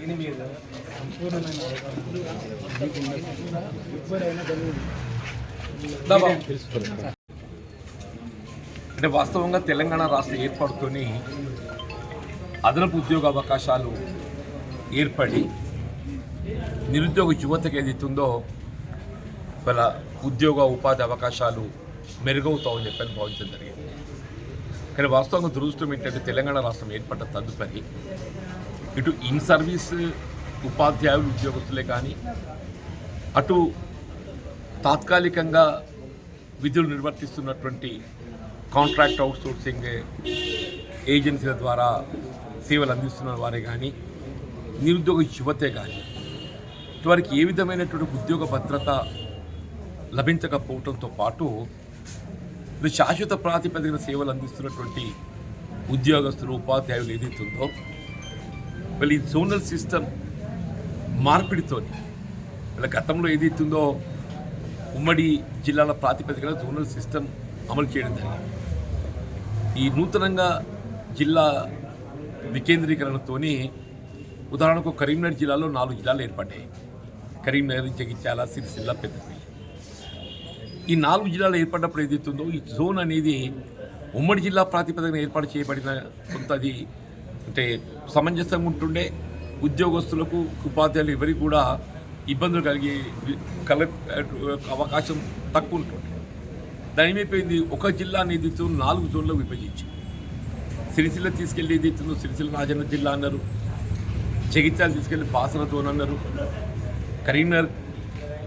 దీని మీద సంపూర్ణమైన అవగాహన అంటే వాస్తవంగా తెలంగాణ రాష్ట్ర ఏర్పడుతూనే అదనపు ఉద్యోగ అవకాశాలు ఏర్పడి నిరుద్యోగ యువతకు ఏదైతుందో వాళ్ళ ఉద్యోగ ఉపాధి అవకాశాలు మెరుగవుతామని చెప్పని భావించడం జరిగింది. కానీ వాస్తవంగా దురదృష్టం ఏంటంటే తెలంగాణ రాష్ట్రం ఏర్పడ్డ తదుపరి ఇటు ఇన్ సర్వీస్ ఉపాధ్యాయులు ఉద్యోగస్తులే కానీ అటు తాత్కాలికంగా విధులు నిర్వర్తిస్తున్నటువంటి కాంట్రాక్ట్ అవుట్సోర్సింగ్ ఏజెన్సీల ద్వారా సేవలు అందిస్తున్న వారే కానీ నిరుద్యోగ యువతే కానీ వారికి ఏ విధమైనటువంటి ఉద్యోగ భద్రత లభించకపోవడంతో పాటు శాశ్వత ప్రాతిపదికన సేవలు అందిస్తున్నటువంటి ఉద్యోగస్తులు ఉపాధ్యాయులు ఏదైతే మళ్ళీ ఈ జోనల్ సిస్టమ్ మార్పిడితో వీళ్ళ గతంలో ఏదైతే ఉందో ఉమ్మడి జిల్లాల ప్రాతిపదికన జోనల్ సిస్టమ్ అమలు చేయడం జరిగింది. ఈ నూతనంగా జిల్లా వికేంద్రీకరణతో ఉదాహరణకు కరీంనగర్ జిల్లాలో నాలుగు జిల్లాలు ఏర్పడ్డాయి. కరీంనగర్ జగిత్యాల సిరిసిల్ల పెద్దపల్లి. ఈ నాలుగు జిల్లాలు ఏర్పడినప్పుడు ఏదైతుందో ఈ జోన్ అనేది ఉమ్మడి జిల్లా ప్రాతిపదికన ఏర్పాటు చేయబడిన కొంత అది అంటే సమంజసంగా ఉంటుండే ఉద్యోగస్తులకు ఉపాధ్యాయులు ఎవరికి కూడా ఇబ్బందులు కలిగే కల అవకాశం తక్కువ ఉంటుండే. దాని ఏమైపోయింది ఒక జిల్లా అనేది నాలుగు జోన్లకు విభజించి సిరిసిల్ల తీసుకెళ్ళి ఏదైతుందో సిరిసిల్ల రాజన్న జిల్లా అన్నారు. జగిత్యాల తీసుకెళ్ళి బాసన జోన్ అన్నారు. కరీంనగర్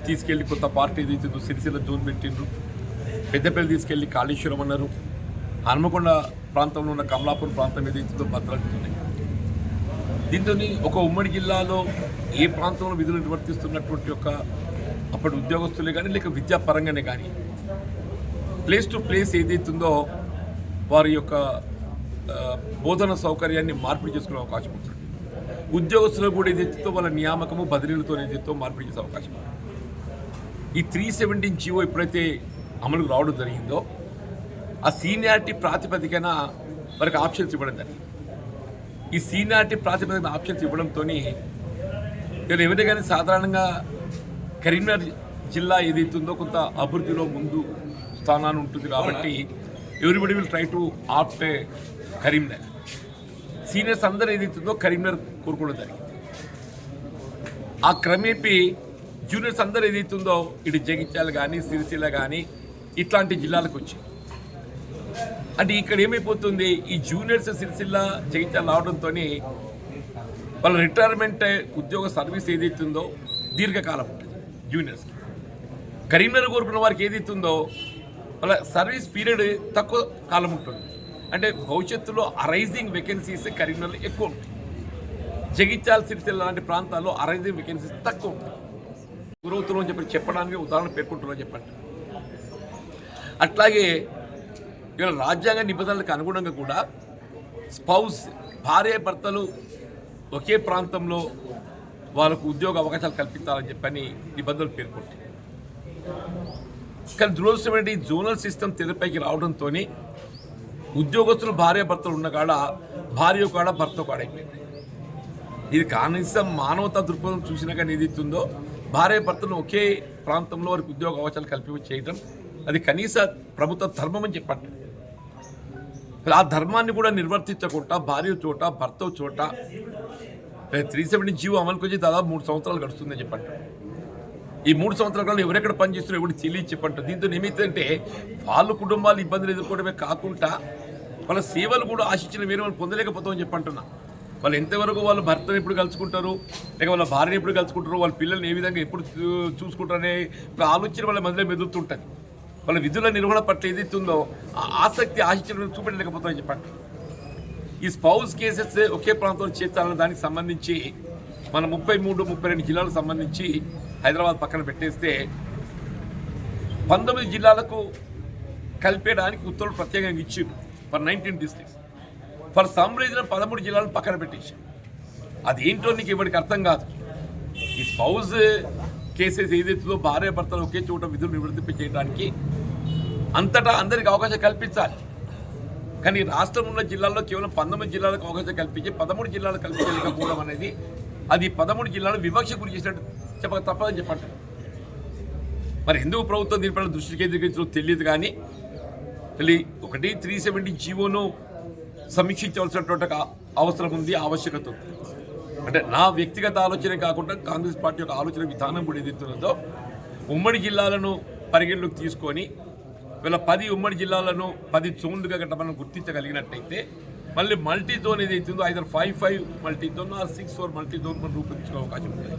తీసుకెళ్ళి కొత్త పార్టీ ఏదైతుందో సిరిసిల్ల జోన్ పెట్టిండ్రు. పెద్దపల్లి తీసుకెళ్ళి కాళేశ్వరం అన్నారు. హనుమకొండ ప్రాంతంలో ఉన్న కమలాపూర్ ప్రాంతం ఏదైతుందో భద్రాద్రి దీంతో ఒక ఉమ్మడి జిల్లాలో ఏ ప్రాంతంలో విధులు నిర్వర్తిస్తున్నటువంటి యొక్క అప్పటి ఉద్యోగస్తులే కానీ లేక విద్యాపరంగానే కానీ ప్లేస్ టు ప్లేస్ ఏదైతుందో వారి యొక్క బోధన సౌకర్యాన్ని మార్పిడి చేసుకునే అవకాశం ఉంటుంది. ఉద్యోగస్తులకు కూడా ఏదైతుందో వాళ్ళ నియామకము బదిలీలతో ఏదైతే మార్పిడి చేసే అవకాశం ఉంటుంది. ఈ త్రీ సెవెంటీన్ జీవో ఎప్పుడైతే అమలుకు రావడం జరిగిందో ఆ సీనియారిటీ ప్రాతిపదికన వారికి ఆప్షన్స్ ఇవ్వడం జరిగింది. ఈ సీనియారిటీ ప్రాతిపదికన ఆప్షన్స్ ఇవ్వడంతో నేను ఎవరి కానీ సాధారణంగా కరీంనగర్ జిల్లా ఏదైతే ఉందో కొంత అభివృద్ధిలో ముందు స్థానాన్ని ఉంటుంది కాబట్టి everybody will try to opt Karimnagar. Seniors అందరూ ఏదైతే ఉందో కరీంనగర్ కోరుకోవడం జరిగింది. ఆ క్రమేపీ జూనియర్స్ అందరూ ఏదైతే ఉందో ఇటు జగిత్యాలు కానీ సిరిసిల్ల కానీ ఇట్లాంటి జిల్లాలకు వచ్చింది అంటే ఇక్కడ ఏమైపోతుంది? ఈ జూనియర్స్ సిరిసిల్ల జగిత్యాల రావడంతో వాళ్ళ రిటైర్మెంట్ ఉద్యోగ సర్వీస్ ఏదైతుందో దీర్ఘకాలం ఉంటుంది జూనియర్స్ కరీంనగర్ కోరుకున్న వారికి ఏదైతుందో వాళ్ళ సర్వీస్ పీరియడ్ తక్కువ కాలం ఉంటుంది. అంటే భవిష్యత్తులో అరైజింగ్ వేకెన్సీస్ కరీంనగర్లో ఎక్కువ ఉంటాయి. జగిత్యాల సిరిసిల్ల లాంటి ప్రాంతాల్లో అరైజింగ్ వేకెన్సీస్ తక్కువ ఉంటాయి. గురవుతున్నాం చెప్పి చెప్పడానికి ఉదాహరణ పేర్కొంటున్నాం చెప్పండి. అట్లాగే ఇవాళ రాజ్యాంగ నిబంధనలకు అనుగుణంగా కూడా స్పౌస్ భార్య భర్తలు ఒకే ప్రాంతంలో వాళ్ళకు ఉద్యోగ అవకాశాలు కల్పించాలని చెప్పని నిబంధనలు పేర్కొంటాయి. కానీ దురదృష్టమైన ఈ జోనల్ సిస్టమ్ తెరపైకి రావడంతో ఉద్యోగస్తులు భార్య భర్తలు ఉన్న కాడ భార్య కాడ భర్త కాడ అయిపోయింది. ఇది కనీసం మానవతా దృక్పథం చూసినా కానీ ఏది ఉందో భార్య భర్తలు ఒకే ప్రాంతంలో వారికి ఉద్యోగ అవకాశాలు కల్పి చేయడం అది కనీస ప్రభుత్వ ధర్మం అని చెప్పండి ఆ ధర్మాన్ని కూడా నిర్వర్తించకుండా భార్య చోట భర్త చోట. త్రీ సెవెంటీ జీవో అమలుకు వచ్చి దాదాపు మూడు సంవత్సరాలు గడుస్తుందని చెప్పండి ఈ మూడు సంవత్సరాల కాలంలో ఎవరెక్కడ పనిచేస్తున్నారు ఎవరు తెలియ చెప్పంట. దీంతో ఏమైతుందంటే వాళ్ళ కుటుంబాలు ఇబ్బందులు ఎదుర్కోవడమే కాకుండా వాళ్ళ సేవలు కూడా ఆశించిన వేరే వాళ్ళు పొందలేకపోతామని చెప్పంటున్నా. వాళ్ళు ఎంతవరకు వాళ్ళ భర్తను ఎప్పుడు కలుసుకుంటారు? లేక వాళ్ళ భార్యను ఎప్పుడు కలుసుకుంటారు? వాళ్ళ పిల్లల్ని ఏ విధంగా ఎప్పుడు చూ- చూసుకుంటారనే ఆలోచన వాళ్ళ మధ్యలో మెదులుతుంటుంది. వాళ్ళ విధుల నిర్వహణ పట్ల ఏదైతే ఉందో ఆ ఆసక్తి ఆశించడం చూపెట్టలేకపోతామని చెప్పండి. ఈ స్పౌస్ కేసెస్ ఒకే ప్రాంతంలో చేర్చాలన్న దానికి సంబంధించి మన ముప్పై మూడు ముప్పై రెండు జిల్లాలకు సంబంధించి హైదరాబాద్ పక్కన పెట్టేస్తే పంతొమ్మిది జిల్లాలకు కలిపేయడానికి ఉత్తర్వులు ప్రత్యేకంగా ఇచ్చి for nineteen districts for some reason పదమూడు జిల్లాలను పక్కన పెట్టేసి అదేంటో నీకు ఇప్పటికి అర్థం కాదు. ఈ స్పౌజ్ కేసెస్ ఏదైతుందో భార్య భర్తలు ఒకే చోట విధులు నివృత్తి చేయడానికి అంతటా అందరికి అవకాశం కల్పించాలి. కానీ రాష్ట్రం ఉన్న జిల్లాల్లో కేవలం పంతొమ్మిది జిల్లాలకు అవకాశం కల్పించి పదమూడు జిల్లాలు కల్పించలేకపోవడం అనేది అది పదమూడు జిల్లాలు వివక్ష గురి చేసినట్టు చెప్పక తప్పదని చెప్పండి. మరి ఎందుకు ప్రభుత్వం దీనిపైన దృష్టి కేంద్రీకరించడం తెలియదు కానీ మళ్ళీ ఒకటి త్రీ సెవెంటీ జీవోను సమీక్షించవలసినటువంటి అవసరం ఉంది ఆవశ్యకత ఉంది. అంటే నా వ్యక్తిగత ఆలోచన కాకుండా కాంగ్రెస్ పార్టీ యొక్క ఆలోచన విధానం కూడా ఏదైతున్నదో ఉమ్మడి జిల్లాలను పరిగణలోకి తీసుకొని వీళ్ళ పది ఉమ్మడి జిల్లాలను పది జోన్లుగా గట్ట మనం గుర్తించగలిగినట్టయితే మళ్ళీ మల్టీ జోన్ ఏదైతుందో either five five multi zone or six four multi zone మనం రూపొందించుకునే అవకాశం ఉంటుంది.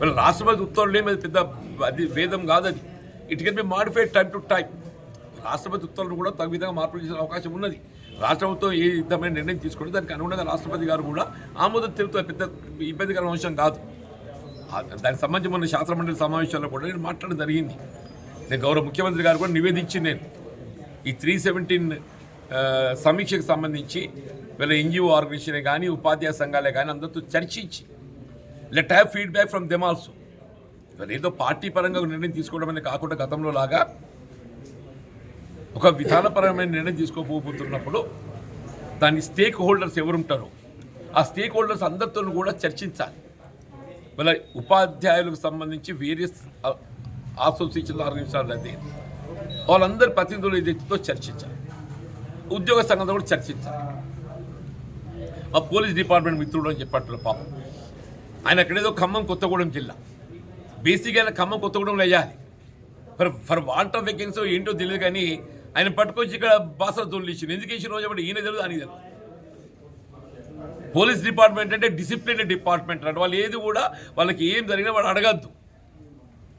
వీళ్ళ రాష్ట్రపతి ఉత్తర్వులు ఏమి? పెద్ద అది వేదం కాదు అది. It can be modified time to time రాష్ట్రపతి ఉత్తర్వులు కూడా తగు విధంగా మార్పులు చేసే అవకాశం ఉన్నది. రాష్ట్ర ప్రభుత్వం ఏ విధమైన నిర్ణయం తీసుకుంటే దానికి అనుగుణంగా రాష్ట్రపతి గారు కూడా ఆమోదం తెలుపుతారు పెద్ద ఇబ్బందికరమైన అంశం కాదు. దానికి సంబంధించి మొన్న శాస్త్రమండలి సమావేశాల్లో కూడా నేను మాట్లాడడం జరిగింది. నేను గౌరవ ముఖ్యమంత్రి గారు కూడా నివేదించి నేను ఈ త్రీ సెవెంటీన్ సమీక్షకు సంబంధించి వీళ్ళ ఎన్జిఓ ఆర్గనైజేషన్ కానీ ఉపాధ్యాయ సంఘాలే కానీ అందరితో చర్చించి let have feedback from them also. ఏదో పార్టీ పరంగా ఒక నిర్ణయం తీసుకోవడం అనేది కాకుండా గతంలో లాగా ఒక విధానపరమైన నిర్ణయం తీసుకోబోతున్నప్పుడు దాని స్టేక్ హోల్డర్స్ ఎవరుంటారో ఆ స్టేక్ హోల్డర్స్ అందరితో కూడా చర్చించాలి. వాళ్ళ ఉపాధ్యాయులకు సంబంధించి వేరియస్ అసోసియేషన్ ఆర్గనైజేషన్ అయితే వాళ్ళందరి ప్రతినిధులు ఏదైతే చర్చించాలి. ఉద్యోగ సంఘంతో కూడా చర్చించాలి. ఆ పోలీస్ డిపార్ట్మెంట్ మిత్రుడు అని చెప్పట్టు పాపం. ఆయన అక్కడేదో ఖమ్మం కొత్తగూడెం జిల్లా. బేసిక్గా ఆయన ఖమ్మం కొత్తగూడెంలో వేయాలి. For for want of vacancies ఏంటో తెలియదు కానీ ఆయన పట్టుకొచ్చి ఇక్కడ బాస తోలు ఎందుకు ఇచ్చిన రోజు అప్పుడు ఈయన తెలియదు అని తెలియదు పోలీస్ డిపార్ట్మెంట్ అంటే డిసిప్లిన్ డిపార్ట్మెంట్ అంటే. వాళ్ళు ఏది కూడా వాళ్ళకి ఏం జరిగినా వాళ్ళు అడగద్దు.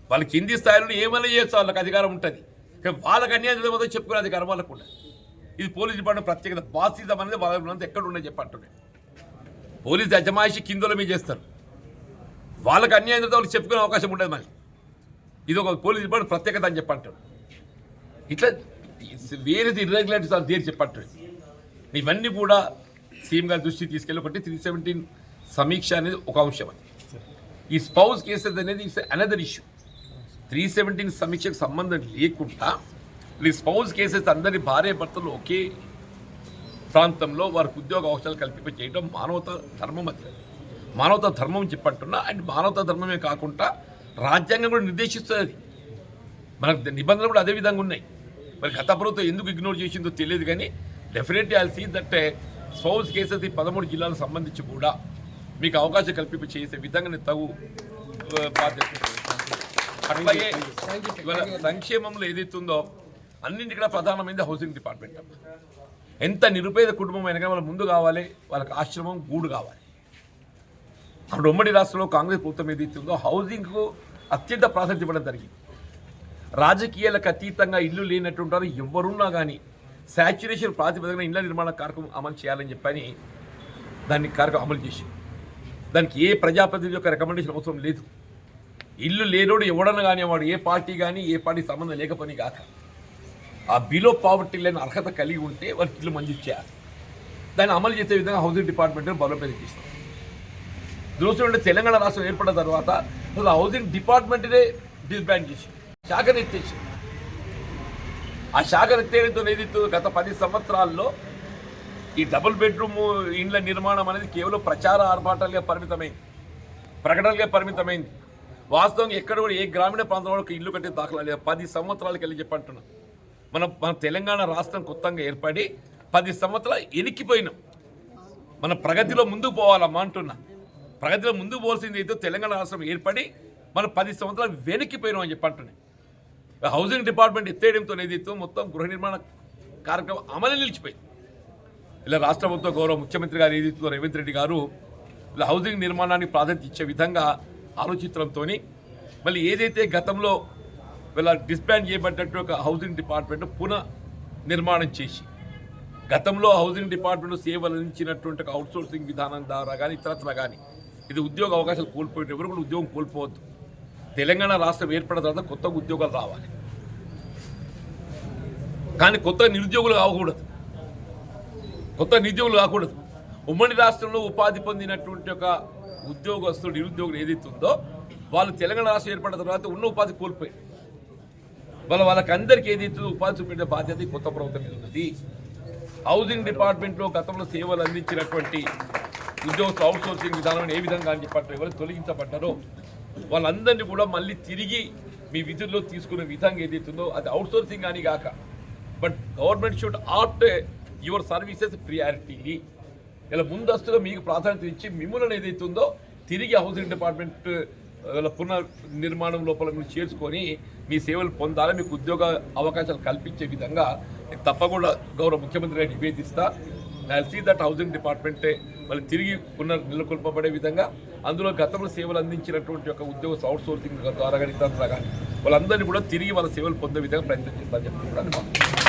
వాళ్ళకి కింది స్థాయిలో ఏమైనా చేయొచ్చు వాళ్ళకి అధికారం ఉంటుంది. వాళ్ళకి అన్యాయం జరిగితే చెప్పుకునే అధికారం వాళ్ళకు ఉండదు ఇది పోలీస్ డిపార్ట్మెంట్ ప్రత్యేకత. బాసిజం అనేది వాళ్ళ ఎక్కడ ఉన్నాయి చెప్పంటుండే పోలీస్ అజమాయిషి కిందలో మీద చేస్తారు. వాళ్ళకి అన్యాయం జరిగితే వాళ్ళు చెప్పుకునే అవకాశం ఉండదు మళ్ళీ. ఇది ఒక పోలీస్ డిపార్ట్మెంట్ ప్రత్యేకత అని చెప్పంటాడు ఇట్లా వేరేది ఇర్రెగ్యులారిటీస్ వాళ్ళు తీరి చెప్పట్లేదు ఇవన్నీ కూడా సీఎం గారి దృష్టికి తీసుకెళ్ళి ఒకటి త్రీ సెవెంటీన్ సమీక్ష అనేది ఒక అంశం అది. ఈ స్పౌస్ కేసెస్ అనేది it's another issue three seventeen సమీక్షకు సంబంధం లేకుండా ఈ స్పౌస్ కేసెస్ అందరి భార్య భర్తలు ఒకే ప్రాంతంలో వారికి ఉద్యోగ అవకాశాలు కల్పింప చేయడం మానవత ధర్మం అది. మానవతా ధర్మం చెప్పట్టున్నా అండ్ మానవతా ధర్మమే కాకుండా రాజ్యాంగం కూడా నిర్దేశిస్తుంది మనకు నిబంధనలు కూడా అదే విధంగా ఉన్నాయి. మరి గత ప్రభుత్వం ఎందుకు ఇగ్నోర్ చేసిందో తెలియదు కానీ definitely I see that spouse cases ఈ పదమూడు జిల్లాలకు సంబంధించి కూడా మీకు అవకాశం కల్పింప చేసే విధంగా నేను తగు బాధ్యత అట్లాగే ఇవాళ సంక్షేమంలో ఏదైతుందో అన్నింటికన్నా ప్రధానమైనది హౌసింగ్ డిపార్ట్మెంట్ అమ్మ. ఎంత నిరుపేద కుటుంబం అయినా కానీ వాళ్ళ ముందు కావాలి వాళ్ళకి ఆశ్రమం గూడు కావాలి. అప్పుడు ఉమ్మడి రాష్ట్రంలో కాంగ్రెస్ ప్రభుత్వం ఏదైతే ఉందో హౌసింగ్కు అత్యంత ప్రాధాన్యత ఇవ్వడం జరిగింది. రాజకీయాలకు అతీతంగా ఇల్లు లేనట్టుంటారు. వారు ఎవరున్నా కానీ శాచ్యురేషన్ ప్రాతిపదికన ఇళ్ళ నిర్మాణ కార్యక్రమం అమలు చేయాలని చెప్పని దాన్ని కార్యక్రమం అమలు చేసి దానికి ఏ ప్రజాప్రతినిధి యొక్క రికమెండేషన్ అవసరం లేదు. ఇల్లు లేనోడు ఎవడన్నా కానీ వాడు ఏ పార్టీ కానీ ఏ పార్టీ సంబంధం లేకపోని కాక ఆ బిలో పావర్టీ లేని అర్హత కలిగి ఉంటే వారికి ఇల్లు మంజూరు చేయాలి. దాన్ని అమలు చేసే విధంగా హౌసింగ్ డిపార్ట్మెంట్ బలోపేతం చేస్తాం దృష్టి తెలంగాణ రాష్ట్రం ఏర్పడిన తర్వాత అసలు హౌసింగ్ డిపార్ట్మెంట్నే డిస్బ్యాండ్ చేసి శాఖను ఎత్తేసి ఆ శాఖను ఎత్తేయడంతో ఏదైతే గత పది సంవత్సరాల్లో ఈ డబుల్ బెడ్రూమ్ ఇండ్ల నిర్మాణం అనేది కేవలం ప్రచార ఆర్భాటాలుగా పరిమితమైంది. ప్రకటనలుగా పరిమితమైంది. వాస్తవంగా ఎక్కడ కూడా ఏ గ్రామీణ ప్రాంతంలో ఒక ఇల్లు కట్టే దాఖలా లేదు పది సంవత్సరాలకి వెళ్ళి చెప్పంటున్నా. మన మన తెలంగాణ రాష్ట్రం కొత్తగా ఏర్పడి పది సంవత్సరాలు ఎనికిపోయినాం. మన ప్రగతిలో ముందుకు పోవాలమ్మా అంటున్నా. ప్రగతిలో ముందుకు పోవాల్సింది అయితే తెలంగాణ రాష్ట్రం ఏర్పడి మనం పది సంవత్సరాలు వెనక్కిపోయినాం అని చెప్పంటున్నాయి హౌసింగ్ డిపార్ట్మెంట్ ఎత్తేయడంతో నేతృత్వం మొత్తం గృహ నిర్మాణ కార్యక్రమం అమలు నిలిచిపోయింది. ఇలా రాష్ట్ర ప్రభుత్వ గౌరవ ముఖ్యమంత్రి గారు ఏదైతే రేవంత్ రెడ్డి గారు ఇలా హౌసింగ్ నిర్మాణానికి ప్రాధాన్యత ఇచ్చే విధంగా ఆలోచించడంతో మళ్ళీ ఏదైతే గతంలో వీళ్ళ డిస్బ్యాండ్ చేయబడ్డట్టు ఒక హౌసింగ్ డిపార్ట్మెంట్ పునః నిర్మాణం చేసి గతంలో హౌసింగ్ డిపార్ట్మెంట్ సేవలు అందించినటువంటి ఒక అవుట్సోర్సింగ్ విధానం ద్వారా కానీ ఇతరత్ర కానీ ఇది ఉద్యోగ అవకాశాలు కోల్పోయేటప్పుడు కూడా ఉద్యోగం కోల్పోవద్దు. తెలంగాణ రాష్ట్రం ఏర్పడిన తర్వాత కొత్త ఉద్యోగాలు రావాలి. కానీ కొత్త నిరుద్యోగులు కాకూడదు. కొత్త నిరుద్యోగులు కాకూడదు. ఉమ్మడి రాష్ట్రంలో ఉపాధి పొందినటువంటి ఒక ఉద్యోగస్తులు నిరుద్యోగులు ఏదైతే ఉందో వాళ్ళు తెలంగాణ రాష్ట్రం ఏర్పడిన తర్వాత ఉన్న ఉపాధి కోల్పోయారు. వాళ్ళ వాళ్ళకి అందరికీ ఏదైతే ఉపాధి చూపించే బాధ్యత కొత్త ప్రభుత్వం మీద ఉన్నది. హౌసింగ్ డిపార్ట్మెంట్లో గతంలో సేవలు అందించినటువంటి ఉద్యోగస్తులు అవుట్ సోర్సింగ్ విధానం ఏ విధంగా అని చెప్పారు ఎవరు? తొలగించబడ్డారో వాళ్ళందరినీ కూడా మళ్ళీ తిరిగి మీ విధుల్లో తీసుకునే విధంగా ఏదైతుందో అది అవుట్ సోర్సింగ్ అని కాక but government should art your services priority ఇలా ముందస్తుగా మీకు ప్రాధాన్యత ఇచ్చి మిమ్మల్ని ఏదైతుందో తిరిగి హౌసింగ్ డిపార్ట్మెంట్ uh, పునర్నిర్మాణం పునర్ నిర్మాణం లోపల మీరు చేర్చుకొని మీ సేవలు పొందాలి మీకు ఉద్యోగ అవకాశాలు కల్పించే విధంగా తప్పకుండా గౌరవ ముఖ్యమంత్రి గారు నివేదిస్తా. ఐ సీ దట్ హౌసింగ్ డిపార్ట్మెంటే మళ్ళీ తిరిగి పునర్ నెలకొల్పబడే విధంగా అందులో గతంలో సేవలు అందించినటువంటి ఒక ఉద్యోగ అవుట్ సోర్సింగ్ ద్వారా కానీ ఇతర వాళ్ళందరినీ కూడా తిరిగి వాళ్ళ సేవలు పొందే విధంగా ప్రయత్నం చేస్తారని చెప్పి కూడా